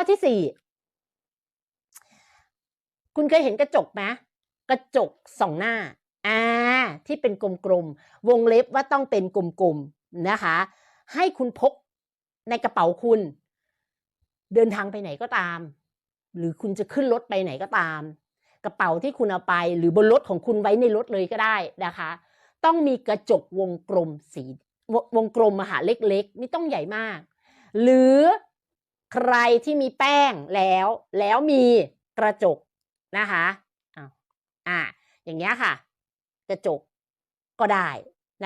ข้อที่สี่คุณเคยเห็นกระจกไหมกระจกสองหน้าอ่าที่เป็นกลมๆวงเล็บว่าต้องเป็นกลมๆนะคะ ให้คุณพกในกระเป๋าคุณ เดินทางไปไหนก็ตาม หรือคุณจะขึ้นรถไปไหนก็ตาม กระเป๋าที่คุณเอาไป หรือบนรถของคุณไว้ในรถเลยก็ได้นะคะ ต้องมีกระจกวงกลมสีวงกลมอะค่ะเล็กๆไม่ต้องใหญ่มาก หรือ ใครที่มีแป้งแล้วแล้วมีกระจกนะคะอ่าอย่างเงี้ยค่ะ กระจกก็ได้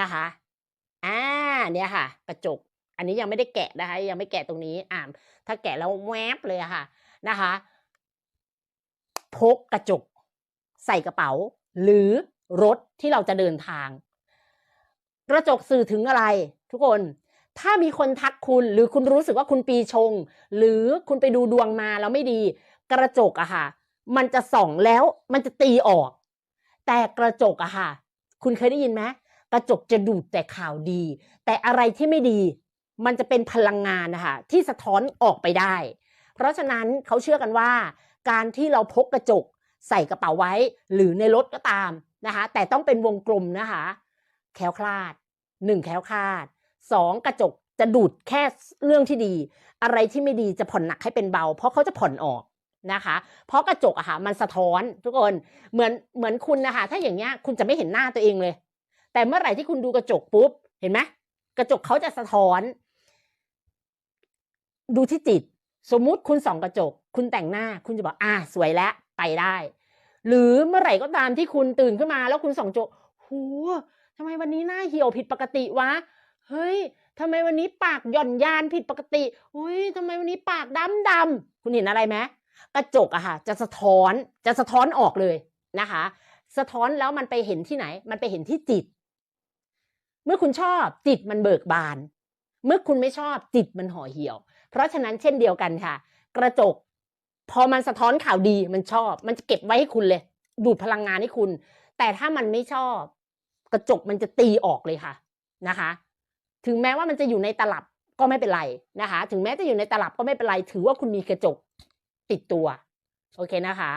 นะคะอ่าเนี่ยค่ะ กระจก อันนี้ยังไม่ได้แกะนะคะ ยังไม่แกะตรงนี้อ่าถ้าแกะแล้วแวบเลยอะค่ะนะคะพกกระจก ใส่กระเป๋า หรือรถที่เราจะเดินทาง กระจกสื่อถึงอะไร ทุกคน ถ้ามีคนทักคุณหรือคุณรู้สึกว่าคุณปีชง หรือคุณไปดูดวงมาแล้วไม่ดี กระจกอะค่ะ มันจะส่องแล้วมันจะตีออก แต่กระจกอะค่ะ คุณเคยได้ยินไหมกระจกจะดูดแต่ข่าวดี แต่อะไรที่ไม่ดี มันจะเป็นพลังงานนะคะที่สะท้อนออกไปได้ เพราะฉะนั้นเขาเชื่อกันว่า การที่เราพกกระจกใส่กระเป๋าไว้ หรือในรถก็ตามนะคะ แต่ต้องเป็นวงกลมนะคะ แคล้วคลาดหนึ่งแคล้วคลาด สองกระจกจะดูดแค่เรื่องที่ดี อะไรที่ไม่ดีจะผ่อนหนักให้เป็นเบา เพราะเขาจะผ่อนออกนะคะ เพราะกระจกอะค่ะมันสะท้อนทุกคนเหมือนเหมือนคุณนะคะ ถ้าอย่างเงี้ยคุณจะไม่เห็นหน้าตัวเองเลย แต่เมื่อไหร่ที่คุณดูกระจกปุ๊บเห็นไหมกระจกเขาจะสะท้อน ดูที่จิต สมมุติคุณส่องกระจก คุณแต่งหน้า คุณจะบอกอ่าสวยแล้วไปได้ หรือเมื่อไหร่ก็ตามที่คุณตื่นขึ้นมา แล้วคุณส่องกระจกหูทำไมวันนี้หน้าเหี่ยวผิดปกติวะ เฮ้ยทำไมวันนี้ปากหย่อนยานผิดปกติอุ้ยทำไมวันนี้ปากดำดำคุณเห็นอะไรไหมกระจกอะค่ะ จะสะท้อนจะสะท้อนออกเลยนะคะ สะท้อนแล้วมันไปเห็นที่ไหน มันไปเห็นที่จิต เมื่อคุณชอบจิตมันเบิกบาน เมื่อคุณไม่ชอบจิตมันห่อเหี่ยว เพราะฉะนั้นเช่นเดียวกันค่ะ กระจก พอมันสะท้อนข่าวดีมันชอบ มันจะเก็บไว้ให้คุณเลย ดูดพลังงานให้คุณ แต่ถ้ามันไม่ชอบ กระจกมันจะตีออกเลยค่ะนะคะ ถึงแม้ว่ามันจะอยู่ในตลับก็ไม่เป็นไรนะคะ ถึงแม้จะอยู่ในตลับก็ไม่เป็นไร ถือว่าคุณมีกระจกติดตัว โอเคนะคะ